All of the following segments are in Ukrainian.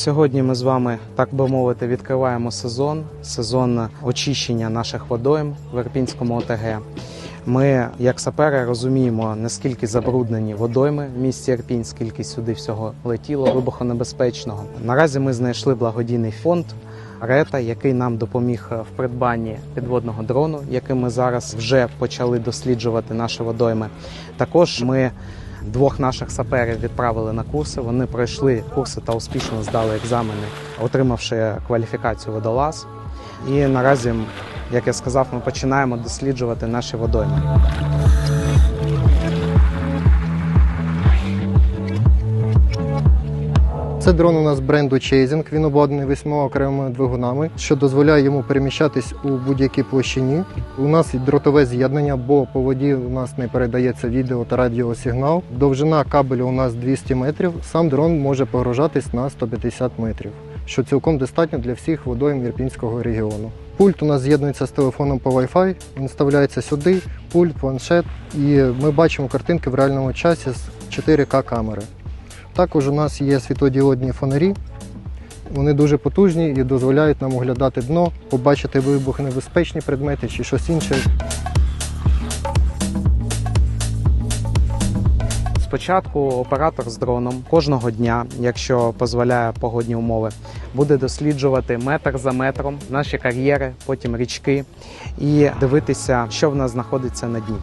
Сьогодні ми з вами, так би мовити, відкриваємо сезон, сезон очищення наших водойм в Ірпінському ОТГ. Ми, як сапери, розуміємо, наскільки забруднені водойми в місті Ірпінь, скільки сюди всього летіло вибухонебезпечного. Наразі ми знайшли благодійний фонд Рета, який нам допоміг в придбанні підводного дрону, яким ми зараз вже почали досліджувати наші водойми. Також ми Двох наших саперів відправили на курси. Вони пройшли курси та успішно здали екзамени, отримавши кваліфікацію водолаз. І наразі, як я сказав, ми починаємо досліджувати наші водойми. Це дрон у нас бренду Chasing. Він обладнаний восьмома окремими двигунами, що дозволяє йому переміщатись у будь-якій площині. У нас дротове з'єднання, бо по воді у нас не передається відео та радіосигнал. Довжина кабелю у нас 200 метрів. Сам дрон може погружатись на 150 метрів, що цілком достатньо для всіх водойм Ірпінського регіону. Пульт у нас з'єднується з телефоном по Wi-Fi, він вставляється сюди, пульт, планшет, і ми бачимо картинки в реальному часі з 4К камери. Також у нас є світлодіодні фонарі. Вони дуже потужні і дозволяють нам оглядати дно, побачити вибухонебезпечні предмети чи щось інше. Спочатку оператор з дроном кожного дня, якщо дозволяє погодні умови, буде досліджувати метр за метром наші кар'єри, потім річки і дивитися, що в нас знаходиться на дні.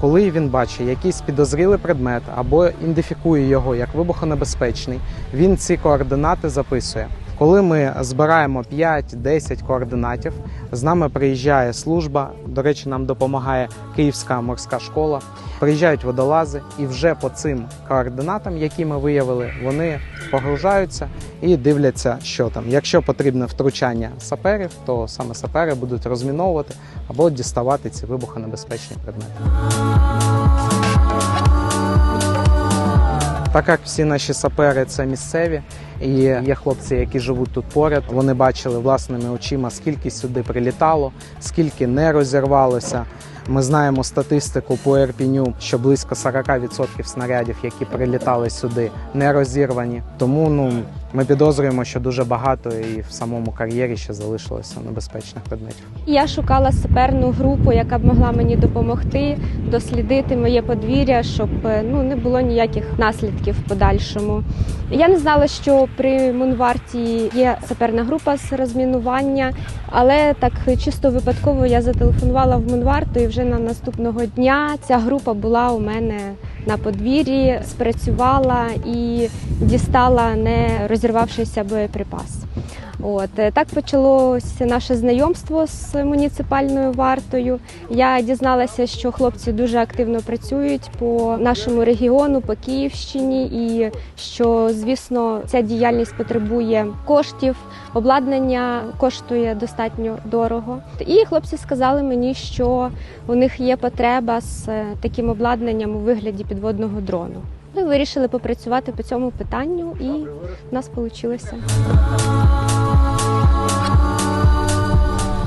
Коли він бачить якийсь підозрілий предмет або ідентифікує його як вибухонебезпечний, він ці координати записує. Коли ми збираємо 5-10 координатів, з нами приїжджає служба. До речі, нам допомагає Київська морська школа. Приїжджають водолази, і вже по цим координатам, які ми виявили, вони погружаються і дивляться, що там. Якщо потрібне втручання саперів, то саме сапери будуть розміновувати або діставати ці вибухонебезпечні предмети. Так як всі наші сапери це місцеві, і є хлопці, які живуть тут поряд. Вони бачили власними очима, скільки сюди прилітало, скільки не розірвалося. Ми знаємо статистику по Ерпіню, що близько 40% снарядів, які прилітали сюди, не розірвані. Тому ну ми підозрюємо, що дуже багато і в самому кар'єрі ще залишилося небезпечних предметів. Я шукала саперну групу, яка б могла мені допомогти дослідити моє подвір'я, щоб е, ну не було ніяких наслідків в подальшому. Я не знала, що при Мунварті є саперна група з розмінування, але так чисто випадково я зателефонувала в Мунварту, і вже на наступного дня ця група була у мене на подвір'ї, спрацювала і дістала не розірвавшийся боєприпас. От е, так почалося наше знайомство з муніципальною вартою. Я дізналася, що хлопці дуже активно працюють по нашому регіону, по Київщині, і що, звісно, ця діяльність потребує коштів, обладнання коштує достатньо дорого. І хлопці сказали мені, що у них є потреба з е, таким обладнанням у вигляді підводного дрону. Ми вирішили попрацювати по цьому питанню, і в нас вийшло.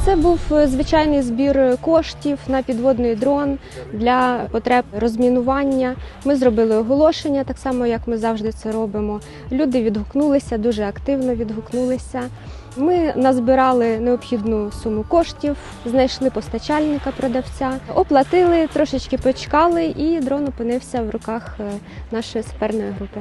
Це був е, звичайний збір коштів на підводний дрон для потреб розмінування. Ми зробили оголошення, так само як ми завжди це робимо. Люди відгукнулися, дуже активно відгукнулися. Ми назбирали необхідну суму коштів, знайшли постачальника, продавця, оплатили, трошечки почекали, і дрон опинився в руках е, нашої саперної групи.